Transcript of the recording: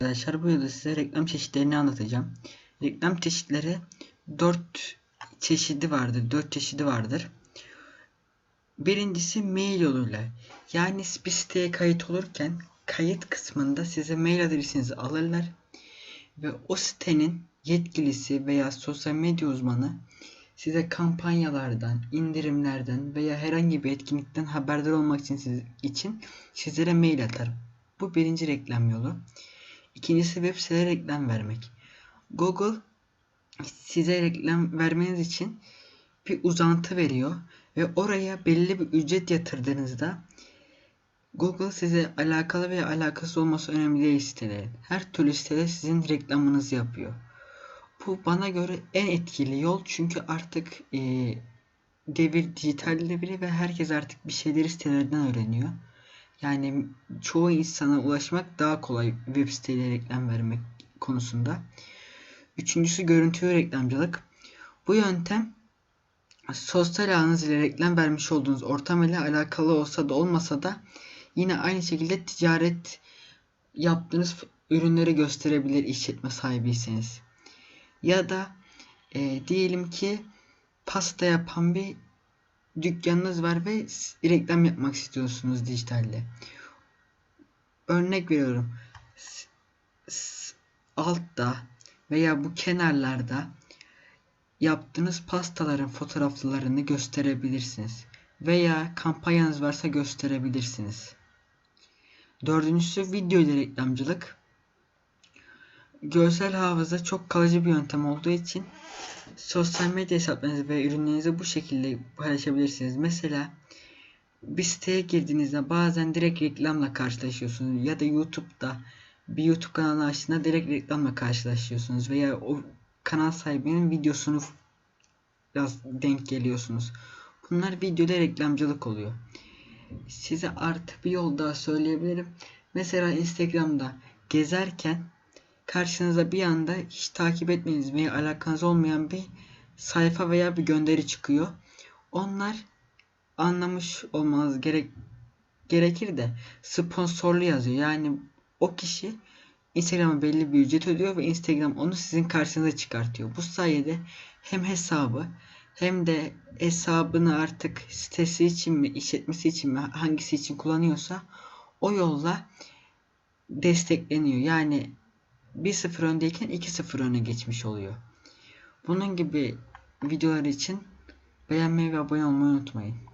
Arkadaşlar bu yılda size reklam çeşitlerini anlatacağım. Reklam çeşitleri 4 çeşidi vardır. 4 çeşidi vardır. Birincisi mail yoluyla. Yani bir siteye kayıt olurken kayıt kısmında size mail adresinizi alırlar ve o sitenin yetkilisi veya sosyal medya uzmanı size kampanyalardan, indirimlerden veya herhangi bir etkinlikten haberdar olmak için, siz, için sizlere mail atar. Bu birinci reklam yolu. İkincisi web sitelere reklam vermek. Google size reklam vermeniz için bir uzantı veriyor ve oraya belli bir ücret yatırdığınızda Google size alakalı veya alakası olması önemli değil sitelerin. Her türlü sitede sizin reklamınızı yapıyor. Bu bana göre en etkili yol çünkü artık e, devir dijital devri ve herkes artık bir şeyleri sitelerden öğreniyor. Yani çoğu insana ulaşmak daha kolay web siteyle reklam vermek konusunda. Üçüncüsü görüntülü reklamcılık. Bu yöntem sosyal ağınız ile reklam vermiş olduğunuz ortam ile alakalı olsa da olmasa da yine aynı şekilde ticaret yaptığınız ürünleri gösterebilir işletme sahibiyseniz. Ya da e, diyelim ki pasta yapan bir dükkanınız var ve reklam yapmak istiyorsunuz dijitalde. Örnek veriyorum. Altta veya bu kenarlarda yaptığınız pastaların fotoğraflarını gösterebilirsiniz. Veya kampanyanız varsa gösterebilirsiniz. Dördüncüsü video reklamcılık. Görsel hafıza çok kalıcı bir yöntem olduğu için sosyal medya hesaplarınızı ve ürünlerinizi bu şekilde paylaşabilirsiniz. Mesela bir siteye girdiğinizde bazen direkt reklamla karşılaşıyorsunuz ya da YouTube'da bir YouTube kanalı açtığında direkt reklamla karşılaşıyorsunuz veya o kanal sahibinin videosunu biraz denk geliyorsunuz. Bunlar videoda reklamcılık oluyor. Size artı bir yol daha söyleyebilirim. Mesela Instagram'da gezerken karşınıza bir anda hiç takip etmediğiniz veya alakanız olmayan bir sayfa veya bir gönderi çıkıyor. Onlar anlamış olmanız gerek gerekir de sponsorlu yazıyor. Yani o kişi Instagram'a belli bir ücret ödüyor ve Instagram onu sizin karşınıza çıkartıyor. Bu sayede hem hesabı hem de hesabını artık sitesi için mi, işletmesi için mi, hangisi için kullanıyorsa o yolla destekleniyor. Yani 1-0 öndeyken 2-0 öne geçmiş oluyor. Bunun gibi videolar için beğenmeyi ve abone olmayı unutmayın.